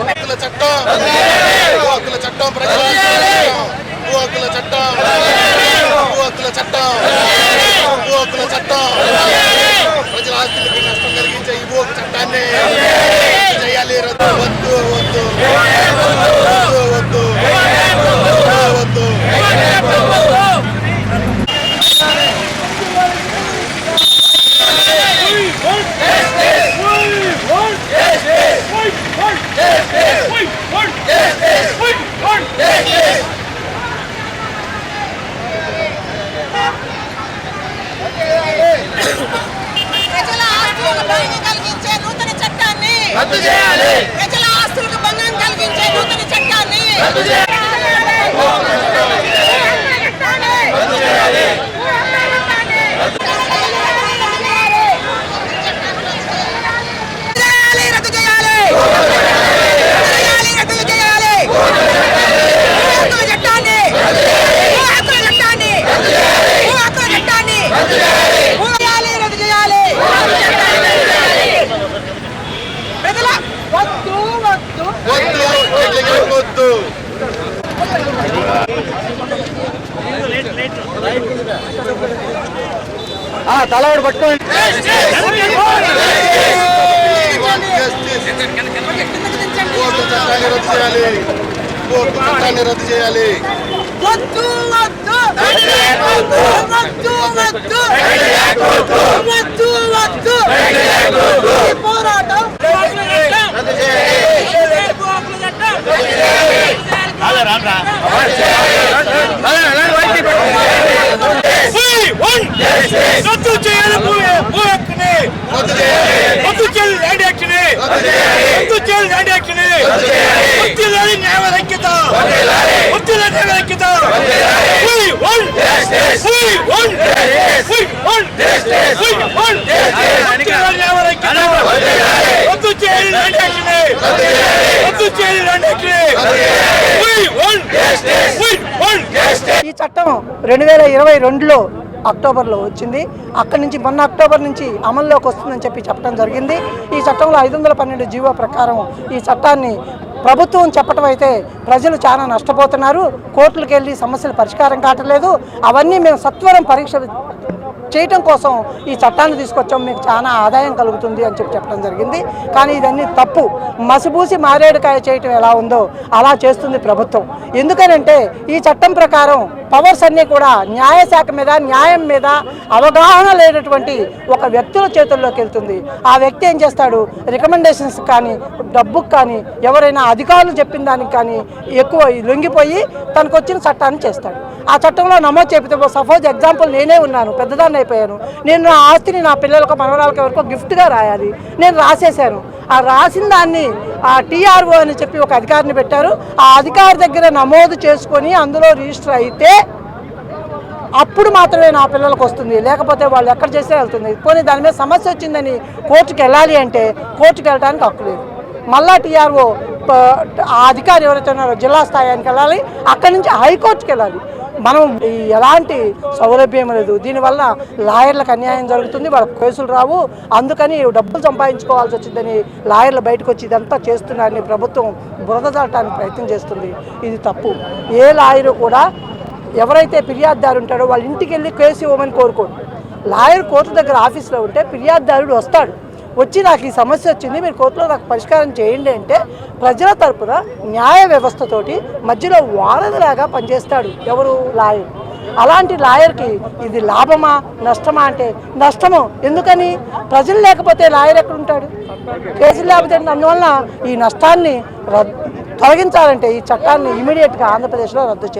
హక్కుల చట్టం. హక్కుల చట్టం ప్రజల హక్కుల చట్టం. హక్కుల చట్టం భూ హక్కుల చట్టం ప్రజల ఆస్తులకు నష్టం కలిగించే ఈ భూ హక్కు చట్టాన్ని చేయాలి రద్దు వద్దు వద్దు వద్దు వద్దు వద్దు ప్రజల ఆస్తులకు భంగం కలిగించే నూతన చట్టాన్ని రద్దు చేయాలి. ప్రజల ఆస్తులకు భంగం కలిగించే నూతన చట్టాన్ని చేయాలి, రద్దు చేయాలి. చేయాలి, రద్దు చేయాలి. భూ హక్కుల చట్టాన్ని భూ హక్కుల చట్టాన్ని భూ హక్కుల చట్టాన్ని భూ చేయాలి, రద్దు చేయాలి. ప్రజల వద్దు వద్దు వద్దు ఎట్లకి వద్దు తలవాడు పట్టుకోండి కోర్టు చట్టాన్ని రద్దు చేయాలి. కోర్టు చట్టాన్ని రద్దు చేయాలి వద్దు వద్దు వద్దు వద్దు వద్దు వద్దు వద్దు ఈ పోరాటం రద్దు చేయాలి భూ భూ హక్కుని రద్దు చేయాలి రద్దు చేయాలి ల్యాండ్ యాక్ట్ని రద్దు చేయాలి ల్యాండ్ యాక్ట్ని వద్దులాలి న్యాయ ఐక్యత వద్దులాలి న్యాయ ఐక్యత We want We want We want We want వద్దులాలి న్యాయ ఐక్యత చేయాలి చేయాలి ఈ చట్టం రెండు వేల ఇరవై రెండులో అక్టోబర్లో వచ్చింది. అక్కడి నుంచి మొన్న అక్టోబర్ నుంచి అమల్లోకి వస్తుందని చెప్పి చెప్పడం జరిగింది. ఈ చట్టంలో ఐదు వందల పన్నెండు జీవో ప్రకారం ఈ చట్టాన్ని ప్రభుత్వం చెప్పటం అయితే ప్రజలు చాలా నష్టపోతున్నారు. కోర్టులకు వెళ్ళి సమస్యలు పరిష్కారం కావట్లేదు అవన్నీ మేము సత్వరం పరీక్ష చేయటం కోసం ఈ చట్టాన్ని తీసుకొచ్చాం. మీకు చాలా ఆదాయం కలుగుతుంది అని చెప్పి చెప్పడం జరిగింది. కానీ ఇదన్నీ తప్పు. మసిబూసి మారేడుకాయ చేయటం ఎలా ఉందో అలా చేస్తుంది ప్రభుత్వం. ఎందుకనంటే ఈ చట్టం ప్రకారం పవర్స్ అన్నీ కూడా న్యాయశాఖ మీద న్యాయం మీద అవగాహన లేనటువంటి ఒక వ్యక్తుల చేతుల్లోకి వెళ్తుంది. ఆ వ్యక్తి ఏం చేస్తాడు? రికమెండేషన్స్ కానీ డబ్బుకు కానీ ఎవరైనా అధికారులు చెప్పిన దానికి కానీ ఎక్కువ లొంగిపోయి తనకు వచ్చిన చట్టాన్ని చేస్తాడు. ఆ చట్టంలో నమోదు చేపితే సపోజ్ ఎగ్జాంపుల్ నేనే ఉన్నాను పెద్దదాన్ని అయిపోయాను. నేను నా ఆస్తిని నా పిల్లలకు మనవరాలకు ఎవరికో గిఫ్ట్గా రాయాలి. నేను రాసేసాను ఆ రాసిన దాన్ని ఆ టీఆర్ఓ అని చెప్పి ఒక అధికారిని పెట్టారు. ఆ అధికారి దగ్గర నమోదు చేసుకొని అందులో రిజిస్టర్ అయితే అప్పుడు మాత్రమే నా పిల్లలకు వస్తుంది. లేకపోతే వాళ్ళు ఎక్కడ చేస్తే వెళ్తుంది. పోనీ దాని మీద సమస్య వచ్చిందని కోర్టుకు వెళ్ళాలి అంటే కోర్టుకు వెళ్ళడానికి హక్కు లేదు. మళ్ళా టీఆర్ఓ ఆ అధికారి ఎవరైతే ఉన్నారో జిల్లా స్థాయికి వెళ్ళాలి అక్కడి నుంచి హైకోర్టుకి వెళ్ళాలి. మనం ఈ ఎలాంటి సౌలభ్యం లేదు. దీనివల్ల లాయర్లకు అన్యాయం జరుగుతుంది వాళ్ళ కేసులు రావు. అందుకని డబ్బులు సంపాదించుకోవాల్సి వచ్చిందని లాయర్లు బయటకు వచ్చి ఇదంతా చేస్తున్నారని ప్రభుత్వం బురద ప్రయత్నం చేస్తుంది. ఇది తప్పు. ఏ లాయరు కూడా ఎవరైతే ఫిర్యాదుదారు ఉంటాడో వాళ్ళ ఇంటికి వెళ్ళి కేసు ఇవ్వమని కోరుకోడు లాయర్ కోర్టు దగ్గర ఆఫీస్లో ఉంటే ఫిర్యాదుదారుడు వస్తాడు. వచ్చి నాకు ఈ సమస్య వచ్చింది మీరు కోర్టులో నాకు పరిష్కారం చేయండి అంటే ప్రజల తరపున న్యాయ వ్యవస్థతోటి మధ్యలో వారధిలాగా పనిచేస్తాడు ఎవరు? లాయర్. అలాంటి లాయర్కి ఇది లాభమా? నష్టమా అంటే నష్టము. ఎందుకని? ప్రజలు లేకపోతే లాయర్ ఎక్కడ ఉంటాడు కేసులు లేకపోతే అందువలన ఈ నష్టాన్ని రద్దు తొలగించాలంటే ఈ చట్టాన్ని ఇమీడియట్గా ఆంధ్రప్రదేశ్లో రద్దు చేయాలి.